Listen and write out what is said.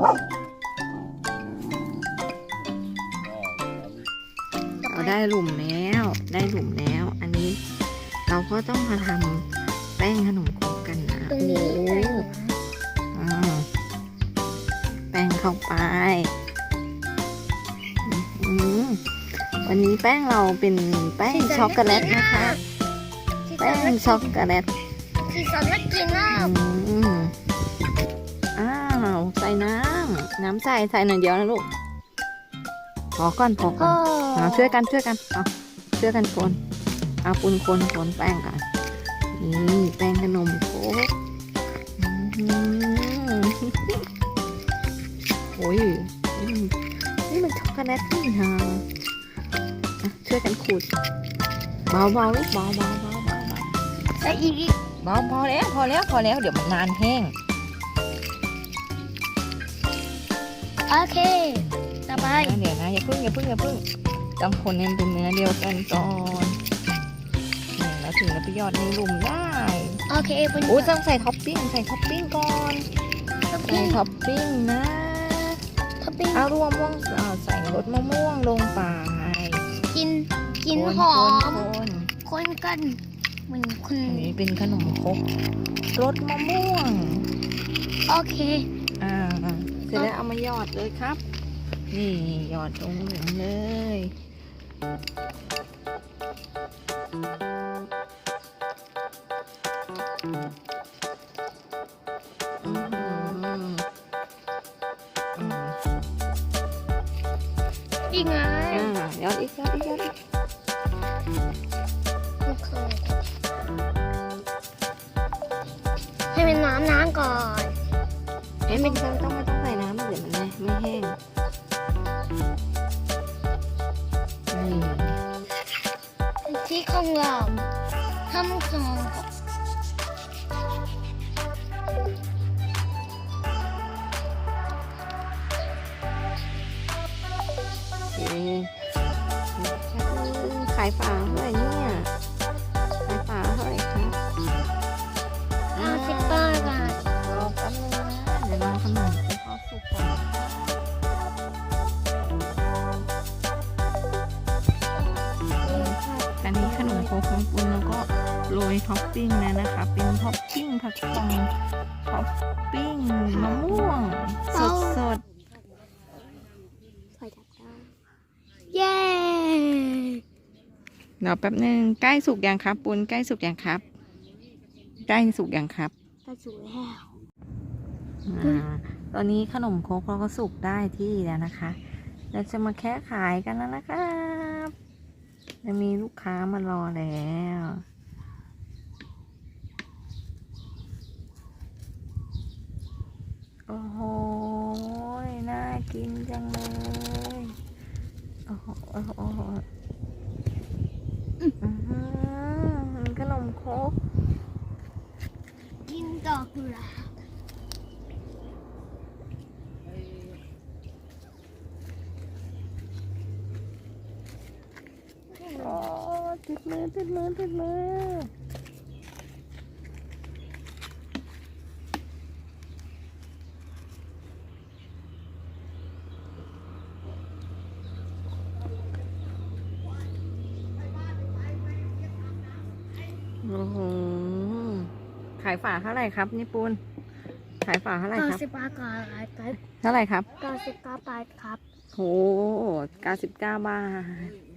เราได้หลุมแล้ว ได้หลุมแล้ว อันนี้ เราก็ต้องมาทำแป้งขนมครกกันนะโอ้โหอ่แป้งเข้าไปอืวันนี้แป้งเราเป็นแป้งช็อกโกแลตนะคะ แป้งช็อกโกแลต ที่สอนนักกินแล้ว น้ำใส่ใส่หน่อยเดียวนะลูกพอก่อนพอก่อนเอาช่วยกันช่วยกันเอาช่วยกันคนเอาปุนคนคนแป้งกันนี่แป้งขนมโคกอื้อหือโอ้ยนี่มันนี่มันช็อกโกแลตนี่ฮะอะช่วยกันขูดเบาเบาๆลูกเบาเบาเบาเบาเบาใส่อีกเบาพอแล้วพอแล้วพอแล้วเดี๋ยวมันนานแห้ง โอเค ต่อไป เดี๋ยวนะอย่าเพึ่งอย่าเพึ่งอย่าเพึ่งต้องคนให้มันเป็นเนื้อเดียวกันก่อนนี่แล้วถึงจะไปหยอดในหลุมได้โอเคเป็นโอ้ยต้องใส่ท็อปปิ้งใส่ท็อปปิ้งก่อนท็อปใส่ปิ้งท็อปปิ้งนะท็อปปิ้งเอารวมม่วงเอ่อใส่รสมะม่วงลงไปกินกินคนหอมคนคนกันเหมือนคุณอันนี้เป็นขนมครกรสมะม่วง โอเคอ่าเสร็จแล้วเอามาหยอดเลยครับ นี่หยอดลงเหลืองเลยอีกไงอ่ายอดอีกยอดอีกยอดอีกโอเคให้เป็นน้ำน้ำก่อนเอ๊ะไม่ต้อง ของเราทำของเอ๊ะขายฝาเท่าไหร่เนี่ย อันนี้ขนมโคกของปุณแล้วก็โรยท็อปปิ้งแล้วนะคะ เป็นท็อปปิ้งผักกองท็อปปิ้งมะม่วง สดสดใส่จับได้เย้ๆเดี๋ยวแป๊บนึงใกล้สุกยังครับ ปุณใกล้สุกยังครับ ใกล้สุกยังครับกระสุนแล้วอ่าตอนนี้ขนมโครกเราก็สุกได้ที่แล้วนะคะ เราจะมาแค่ขายกันแล้วนะครับ จะมีลูกค้ามารอแล้วโอ้โห น่ากินจังเลย โอ้โหโอ้โหโอ้โหอื้อหือขนมโครกกินต่อคือละ โอ้ติดมือติดมือติดมือโอ้โหขายฝาเท่าไหร่ครับนี่ปูน ขายฝาเท่าไหร่เก้าครับ สิบบาทก่อนครับเท่าไหร่ครับเก้าสิบเก้าบาทครับ โหเก้าสิบเก้าบาท